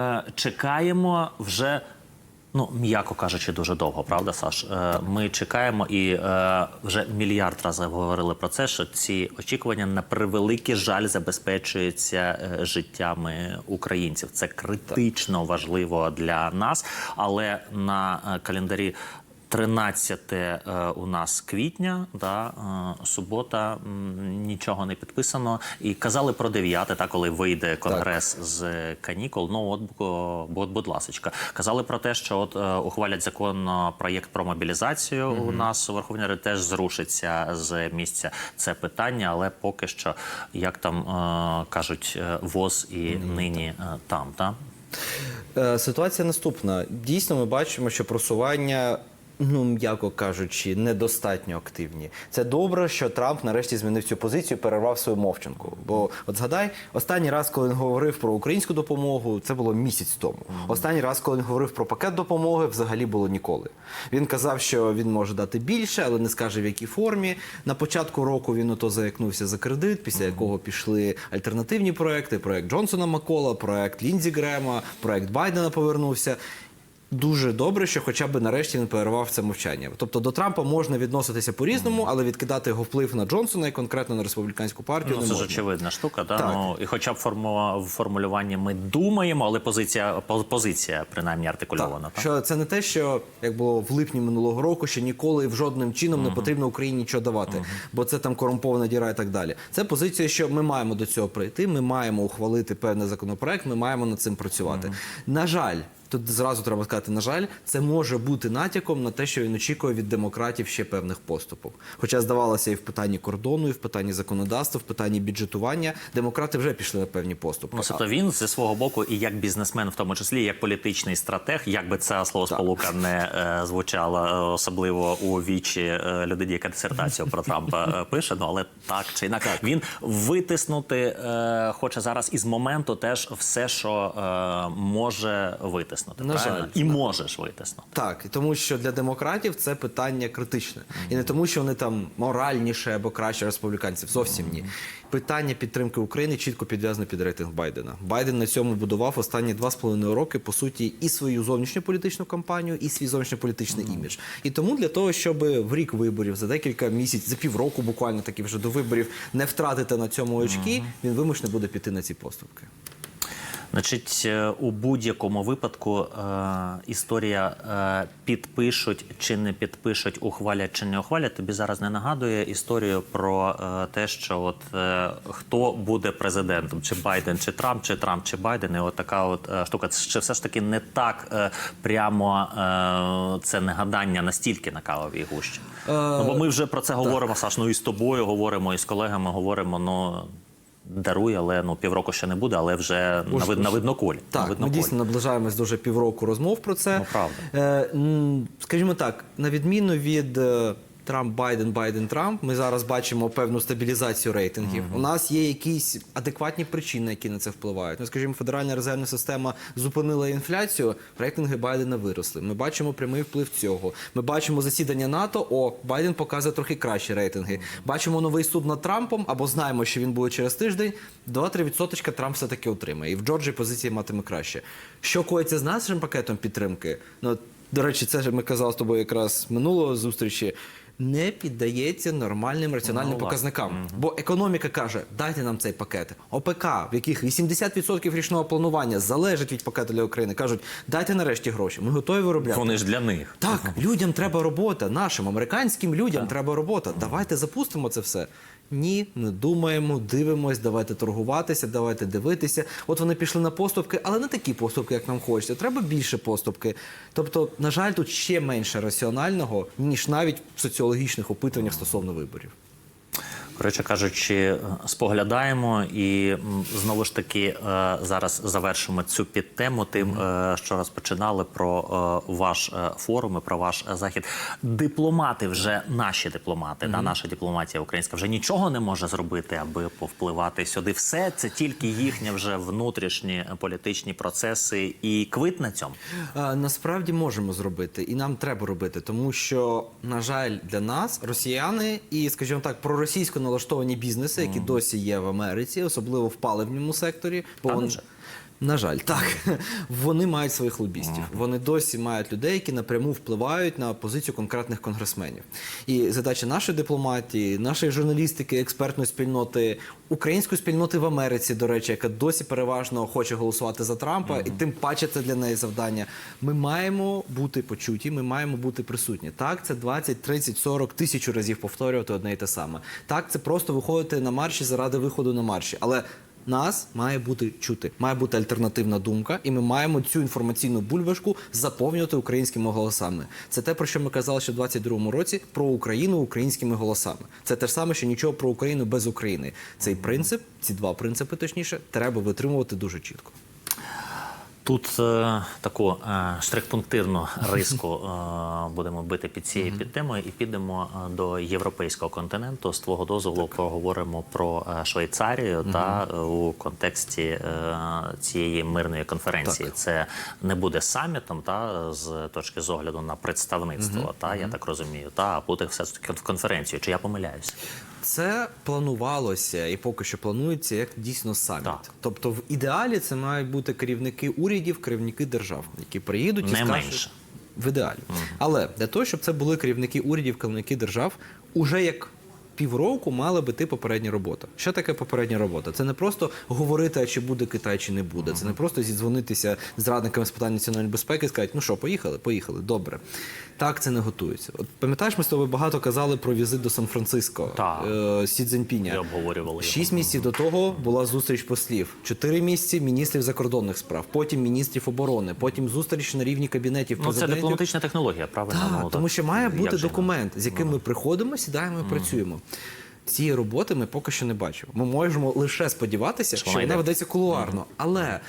Е, Чекаємо вже. Ну, м'яко кажучи, дуже довго, правда, Саш? Е, Ми чекаємо і е, вже мільярд разів говорили про це, що ці очікування на превеликий жаль забезпечуються життями українців. Це критично важливо для нас, але на календарі. 13 е, у нас квітня, да, е, субота, нічого не підписано. І казали про 9, та, коли вийде конгрес з канікул. Ну от, бу- будь, будь ласочка. Казали про те, що от е, ухвалять закон проєкт про мобілізацію у нас у Верховній Раді теж зрушиться з місця це питання, але поки що, як там кажуть, ВОЗ і нині е, там, так? Е, Ситуація наступна. Дійсно, ми бачимо, що просування. Ну, м'яко кажучи, недостатньо активні. Це добре, що Трамп нарешті змінив цю позицію, перервав свою мовчанку. Бо от згадай, останній раз, коли він говорив про українську допомогу, це було місяць тому. Останній раз, коли він говорив про пакет допомоги, взагалі було ніколи. Він казав, що він може дати більше, але не скаже в якій формі. На початку року він ото заякнувся за кредит, після якого пішли альтернативні проекти: проект Джонсона Макола, проект Ліндзі Грема, проект Байдена повернувся. Дуже добре, що хоча б нарешті він перервав це мовчання. Тобто до Трампа можна відноситися по-різному, але відкидати його вплив на Джонсона і конкретно на республіканську партію Ну, не це ж очевидна штука, да? Так. Ну, і хоча б форму- в формулюванні ми думаємо, але позиція, позиція принаймні артикульована. Так, Що це не те, що як було в липні минулого року, що ніколи в жодним чином не потрібно Україні нічого давати, бо це там корумпована діра і так далі. Це позиція, що ми маємо до цього прийти. Ми маємо ухвалити певний законопроект. Ми маємо над цим працювати. На жаль. Тут зразу треба сказати, на жаль, це може бути натяком на те, що він очікує від демократів ще певних поступок. Хоча здавалося, і в питанні кордону, і в питанні законодавства, в питанні бюджетування демократи вже пішли на певні поступки. Ну, тобто він зі свого боку, і як бізнесмен, в тому числі, як політичний стратег, як би ця словосполука не е, звучала, е, особливо у вічі е, людині, яка дисертацію про Трампа е, пише, ну але так чи інак, він витиснути е, хоче зараз із моменту теж все, що е, може витиснути. На правильно? жаль. і можеш витиснути. Так, тому що для демократів це питання критичне. І не тому, що вони там моральніше або краще республіканців. Зовсім ні. Питання підтримки України чітко підв'язане під рейтинг Байдена. Байден на цьому будував останні два з половиною роки, по суті, і свою зовнішньополітичну кампанію, і свій зовнішньополітичний імідж. І тому для того, щоб в рік виборів за декілька місяців, за півроку, буквально таки вже до виборів, не втратити на цьому очки, він вимушений буде піти на ці поступки. Значить, е, у будь-якому випадку е, історія е, підпишуть чи не підпишуть, ухвалять чи не ухвалять. Тобі зараз не нагадує історію про е, те, що от е, хто буде президентом, чи Байден, чи Трамп, чи Трамп, чи Байден. І от така от е, штука. Ще все ж таки не так е, прямо е, це не гадання настільки на кавовій гущі. ну, бо ми вже про це говоримо, Саш. Ну і з тобою говоримо, і з колегами говоримо. Ну даруй, але ну півроку ще не буде, але вже на, вид, на видноколі. на видноколі. ми дійсно наближаємось дуже півроку розмов про це. Ну, правда. Е, скажімо так, на відміну від е, Трамп, Байден, Байден, Трамп, ми зараз бачимо певну стабілізацію рейтингів. У нас є якісь адекватні причини, які на це впливають. Ну, скажімо, Федеральна резервна система зупинила інфляцію, рейтинги Байдена виросли. Ми бачимо прямий вплив цього. Ми бачимо засідання НАТО. О, Байден показує трохи кращі рейтинги. Бачимо новий суд над Трампом, або знаємо, що він буде через тиждень. 2-3% Трамп все таки отримає. І в Джорджії позиції матиме краще. Що коїться з нашим пакетом підтримки? Ну до речі, це ж ми казали з тобою якраз минулого зустрічі. Не піддається нормальним раціональним Ну, показникам. Бо економіка каже, дайте нам цей пакет. ОПК, в яких 80% річного планування залежить від пакету для України, кажуть, дайте нарешті гроші. Ми готові виробляти. Вони ж для них. Так, людям треба робота, нашим американським людям треба робота. Давайте запустимо це все. Ні, ми думаємо, дивимось, давайте торгуватися, давайте дивитися. От вони пішли на поступки, але не такі поступки, як нам хочеться. Треба більше поступки. Тобто, на жаль, тут ще менше раціонального, ніж навіть в соціологічних опитуваннях стосовно виборів. Коротше кажучи, споглядаємо і знову ж таки е, зараз завершимо цю підтему тим, е, що розпочинали про е, ваш форум і про ваш захід. Дипломати вже наші дипломати, да, наша дипломатія українська вже нічого не може зробити, аби повпливати сюди. Все це тільки їхні вже внутрішні політичні процеси і квит на цьому. Насправді можемо зробити, і нам треба робити, тому що, на жаль, для нас росіяни і, скажімо так, проросійсько налаштовані бізнеси, які досі є в Америці, особливо в паливному секторі, бо вони невже? На жаль, так вони мають своїх лобістів. Вони досі мають людей, які напряму впливають на позицію конкретних конгресменів. І задача нашої дипломатії, нашої журналістики, експертної спільноти, української спільноти в Америці, до речі, яка досі переважно хоче голосувати за Трампа, і тим паче це для неї завдання. Ми маємо бути почуті, ми маємо бути присутні. Так, це 20, 30, 40 тисячу разів повторювати одне і те саме. Так, це просто виходити на марші заради виходу на марші. Але нас має бути чути, має бути альтернативна думка, і ми маємо цю інформаційну бульбашку заповнювати українськими голосами. Це те, про що ми казали ще в 22-му році про Україну українськими голосами. Це те ж саме, що нічого про Україну без України. Цей принцип, ці два принципи, точніше, треба витримувати дуже чітко. Тут е, таку е, штрих-пунктирну риску е, будемо бити під цією під темою і підемо е, до європейського континенту. З твого дозволу поговоримо про е, Швейцарію та е, у контексті е, цієї мирної конференції. Це не буде самітом, та з точки зору на представництво. Та я так розумію, та а буде все ж таки конференцією. Чи я помиляюся? Це планувалося і поки що планується як дійсно саміт. Так. Тобто, в ідеалі це мають бути керівники урядів, керівники держав, які приїдуть і Не скажуть, менше. в ідеалі. Але для того, щоб це були керівники урядів, керівники держав, уже як півроку мала би йти попередня робота. Що таке попередня робота? Це не просто говорити, а чи буде Китай, чи не буде. Це не просто зідзвонитися з радниками з питань національної безпеки і сказати, ну що, поїхали, поїхали, добре. Так це не готується. От пам'ятаєш, ми з тобою багато казали про візит до Сан-Франциско е, Сі Цзіньпіня. Обговорювали. Шість місяців до того була зустріч послів, чотири місяці міністрів закордонних справ, потім міністрів оборони, потім зустріч на рівні кабінетів Ну, це дипломатична технологія, правильно? Так, Ну, тому що має бути документ, з яким ми приходимо, сідаємо і працюємо. Цієї роботи ми поки що не бачимо. Ми можемо лише сподіватися, Що що вона ведеться кулуарно. Але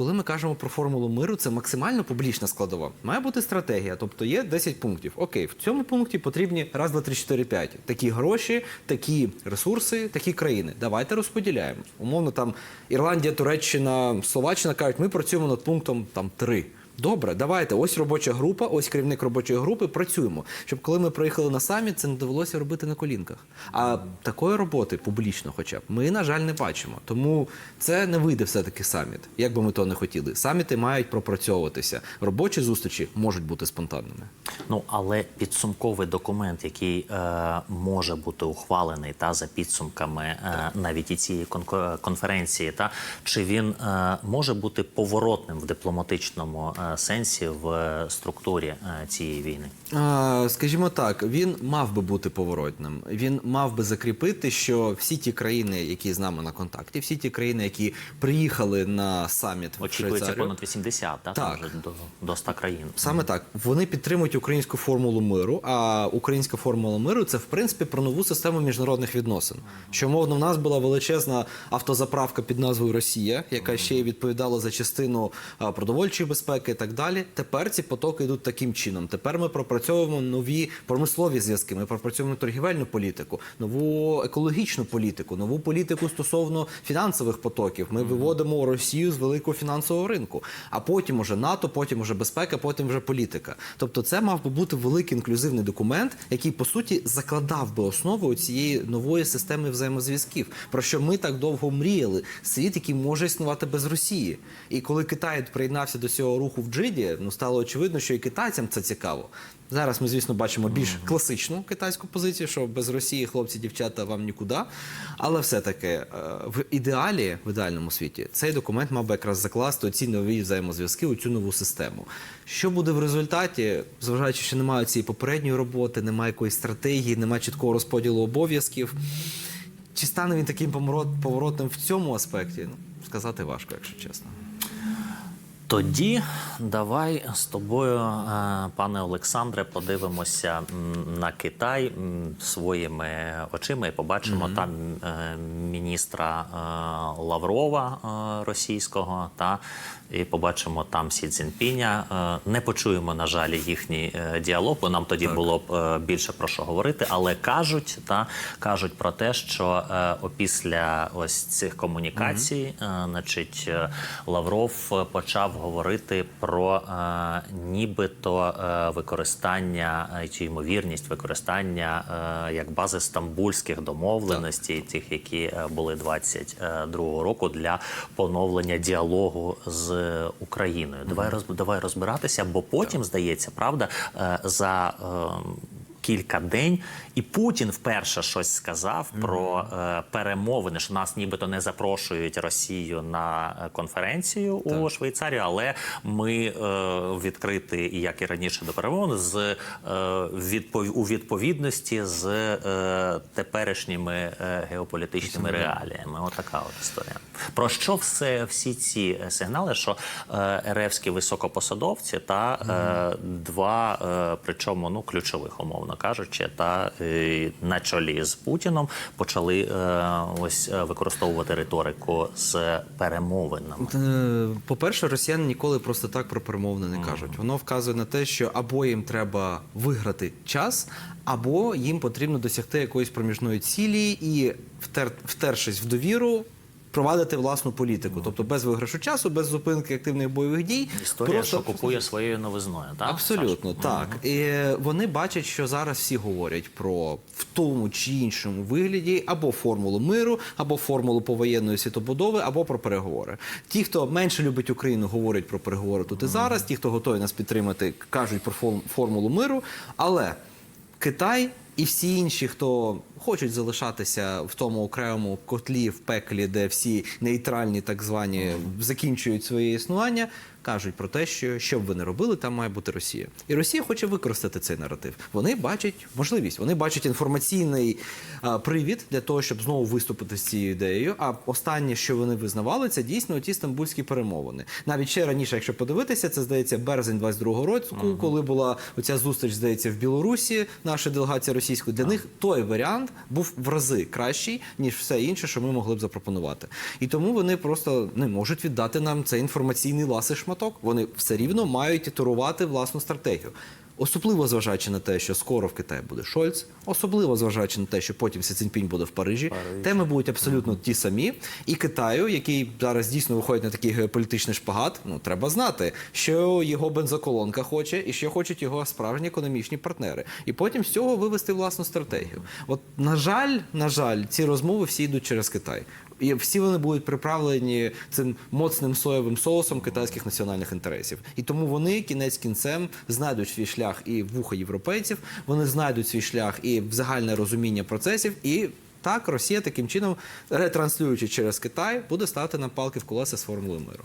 коли ми кажемо про формулу миру, це максимально публічна складова. Має бути стратегія, тобто є 10 пунктів. Окей, в цьому пункті потрібні раз, два, три, чотири, п'ять. Такі гроші, такі ресурси, такі країни. Давайте розподіляємо. Умовно, там Ірландія, Туреччина, Словаччина кажуть, ми працюємо над пунктом там 3. Добре, давайте. Ось робоча група, ось керівник робочої групи. Працюємо. Щоб коли ми приїхали на саміт, це не довелося робити на колінках. А такої роботи публічно, хоча б ми, на жаль, не бачимо. Тому це не вийде все-таки саміт, як би ми то не хотіли. Саміти мають пропрацьовуватися. Робочі зустрічі можуть бути спонтанними. Ну але підсумковий документ, який е, може бути ухвалений та за підсумками е, навіть і цієї конференції, та чи він е, може бути поворотним в дипломатичному е, сенсі в е, структурі е, цієї війни? Скажімо так, він мав би бути поворотним. Він мав би закріпити, що всі ті країни, які з нами на контакті, всі ті країни, які приїхали на саміт в Очікується Швейцарію, понад 80, та, там Так. вже до, до 100 країн. Саме так. Вони підтримують українську формулу миру. А українська формула миру це в принципі про нову систему міжнародних відносин. Що мовно, в нас була величезна автозаправка під назвою Росія, яка ще й відповідала за частину продовольчої безпеки так далі. Тепер ці потоки йдуть таким чином. Тепер ми пропрацьовуємо нові промислові зв'язки. Ми пропрацьовуємо торгівельну політику, нову екологічну політику, нову політику стосовно фінансових потоків. Ми виводимо Росію з великого фінансового ринку. А потім уже НАТО, потім уже безпека, потім вже політика. Тобто, це мав би бути великий інклюзивний документ, який по суті закладав би основу цієї нової системи взаємозв'язків, про що ми так довго мріяли. Світ, який може існувати без Росії. І коли Китай приєднався до цього руху в Джиді, ну стало очевидно, що і китайцям це цікаво. Зараз ми, звісно, бачимо більш класичну китайську позицію, що без Росії хлопці, дівчата вам нікуди. Але все-таки е, в ідеалі, в ідеальному світі, цей документ мав би якраз закласти ці нові взаємозв'язки у цю нову систему. Що буде в результаті, зважаючи, що немає цієї попередньої роботи, немає якоїсь стратегії, немає чіткого розподілу обов'язків. Чи стане він таким поворотним в цьому аспекті? Ну, сказати важко, якщо чесно. Тоді давай з тобою, е, пане Олександре, подивимося на Китай своїми очима і побачимо там е, міністра е, Лаврова російського та і побачимо там Сі Цзіньпіня. Е, Не почуємо, на жаль, їхній е, діалог, бо нам тоді було б е, більше про що говорити. Але кажуть, та кажуть про те, що опісля ось цих комунікацій, е, значить, Лавров почав говорити про нібито використання чи ймовірність використання як бази стамбульських домовленостей, тих, які були 22-го року для поновлення діалогу з Україною. Давай роз, давай розбиратися, бо потім здається, правда, е, за. Кілька день, і Путін вперше щось сказав про е, перемовини, що нас нібито не запрошують Росію на е, конференцію у Швейцарії, але ми е, відкриті, як і раніше до перемовин, з е, відпов... у відповідності з е, теперішніми е, геополітичними реаліями. Отака от історія. Про що все всі ці е, сигнали, що е, РФські високопосадовці та е, два, е, причому ну ключових, умовно кажучи, та е, на чолі з Путіном почали е, ось е, використовувати риторику з перемовинами. Е, По-перше, росіяни ніколи просто так про перемовини не кажуть. Воно вказує на те, що або їм треба виграти час, або їм потрібно досягти якоїсь проміжної цілі і, втер, втершись в довіру, провадити власну політику. Тобто без виграшу часу, без зупинки активних бойових дій. Історія, просто- що купує своєю новизною, так? Абсолютно Саш? так. І вони бачать, що зараз всі говорять про в тому чи іншому вигляді або формулу миру, або формулу повоєнної світобудови, або про переговори. Ті, хто менше любить Україну, говорять про переговори тут і зараз. Ті, хто готові нас підтримати, кажуть про формулу миру. Але Китай і всі інші, хто хочуть залишатися в тому окремому котлі в пеклі, де всі нейтральні, так звані, закінчують своє існування, кажуть про те, що що б ви не робили, там має бути Росія. І Росія хоче використати цей наратив. Вони бачать можливість, вони бачать інформаційний а, привід для того, щоб знову виступити з цією ідеєю. А останнє, що вони визнавали, це дійсно ті стамбульські перемовини. Навіть ще раніше, якщо подивитися, це здається березень 22-го року, коли була оця зустріч, здається, в Білорусі, наша делегація російської. Для них той варіант був в рази кращий, ніж все інше, що ми могли б запропонувати. І тому вони просто не можуть віддати нам цей інформаційний ласий шматок. Вони все рівно мають турувати власну стратегію. Особливо зважаючи на те, що скоро в Китаї буде Шольц, особливо зважаючи на те, що потім Сі Цзіньпінь буде в Парижі, теми будуть абсолютно ті самі. І Китаю, який зараз дійсно виходить на такий геополітичний шпагат, ну треба знати, що його бензоколонка хоче, і що хочуть його справжні економічні партнери. І потім з цього вивести власну стратегію. От на жаль, на жаль, ці розмови всі йдуть через Китай. І всі вони будуть приправлені цим моцним соєвим соусом китайських національних інтересів. І тому вони кінець кінцем знайдуть свій шлях і вуха європейців, вони знайдуть свій шлях і в загальне розуміння процесів. І так Росія таким чином, ретранслюючи через Китай, буде ставити на палки в колеса з формулою миру.